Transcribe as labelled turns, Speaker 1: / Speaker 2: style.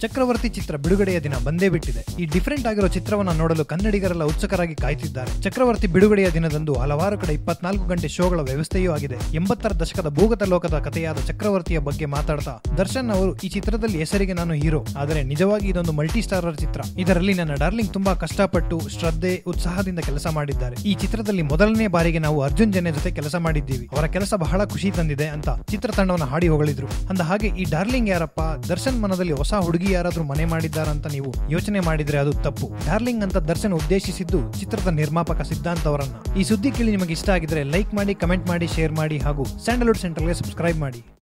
Speaker 1: ಚಕ್ರವರ್ತಿ ಚಿತ್ರ ಬಿಡುಗಡೆಯ ದಿನ ಬಂದೇ ಬಿಟ್ಟಿದೆ. ಈ ಡಿಫರೆಂಟ್ ಆಗಿರೋ ಚಿತ್ರವನ್ನ ನೋಡಲು ಕನ್ನಡಿಗರೆಲ್ಲ ಉತ್ಸುಕರಾಗಿ ಕಾಯ್ತಿದ್ದಾರೆ. ಚಕ್ರವರ್ತಿ ಬಿಡುಗಡೆಯ ದಿನದಂದು ಹಲವಾರು ಕಡೆ ಇಪ್ಪತ್ನಾಲ್ಕು ಗಂಟೆ ಶೋಗಳ ವ್ಯವಸ್ಥೆಯೂ ಆಗಿದೆ. ಎಂಬತ್ತರ ದಶಕದ ಭೂಗತ ಲೋಕದ ಕಥೆಯಾದ ಚಕ್ರವರ್ತಿಯ ಬಗ್ಗೆ ಮಾತಾಡ್ತಾ ದರ್ಶನ್ ಅವರು ಈ ಚಿತ್ರದಲ್ಲಿ ಹೆಸರಿಗೆ ನಾನು ಹೀರೋ. ಆದರೆ ನಿಜವಾಗಿ ಇದೊಂದು ಮಲ್ಟಿ ಸ್ಟಾರರ್ ಚಿತ್ರ. ಇದರಲ್ಲಿ ನನ್ನ ಡಾರ್ಲಿಂಗ್ ತುಂಬಾ ಕಷ್ಟಪಟ್ಟು ಶ್ರದ್ಧೆ, ಉತ್ಸಾಹದಿಂದ ಕೆಲಸ ಮಾಡಿದ್ದಾರೆ. ಈ ಚಿತ್ರದಲ್ಲಿ ಮೊದಲನೇ ಬಾರಿಗೆ ನಾವು ಅರ್ಜುನ್ ಜನ ಜೊತೆ ಕೆಲಸ ಮಾಡಿದ್ದೀವಿ. ಅವರ ಕೆಲಸ ಬಹಳ ಖುಷಿ ತಂದಿದೆ ಅಂತ ಚಿತ್ರತಂಡವನ್ನು ಹಾಡಿ ಹೊಗಳಿದ್ರು. ಅಂದ ಹಾಗೆ ಈ ಡಾರ್ಲಿಂಗ್ ಯಾರಪ್ಪ? ದರ್ಶನ್ ಮನದಲ್ಲಿ ಹೊಸ ಹುಡುಗಿ ಯಾರಾದ್ರೂ ಮನೆ ಮಾಡಿದ್ದಾರಂತ ನೀವು ಯೋಚನೆ ಮಾಡಿದ್ರೆ ಅದು ತಪ್ಪು. ಡಾರ್ಲಿಂಗ್ ಅಂತ ದರ್ಶನ್ ಉದ್ದೇಶಿಸಿದ್ದು ಚಿತ್ರದ ನಿರ್ಮಾಪಕ ಸಿದ್ಧಾಂತ್ ಅವರನ್ನ. ಈ ಸುದ್ದಿ ಕೇಳಿ ನಿಮಗೆ ಇಷ್ಟ ಆಗಿದ್ರೆ ಲೈಕ್ ಮಾಡಿ, ಕಮೆಂಟ್ ಮಾಡಿ, ಶೇರ್ ಮಾಡಿ ಹಾಗೂ ಸ್ಯಾಂಡಲ್ವುಡ್ ಸೆಂಟರ್ಗೆ ಸಬ್ಸ್ಕ್ರೈಬ್ ಮಾಡಿ.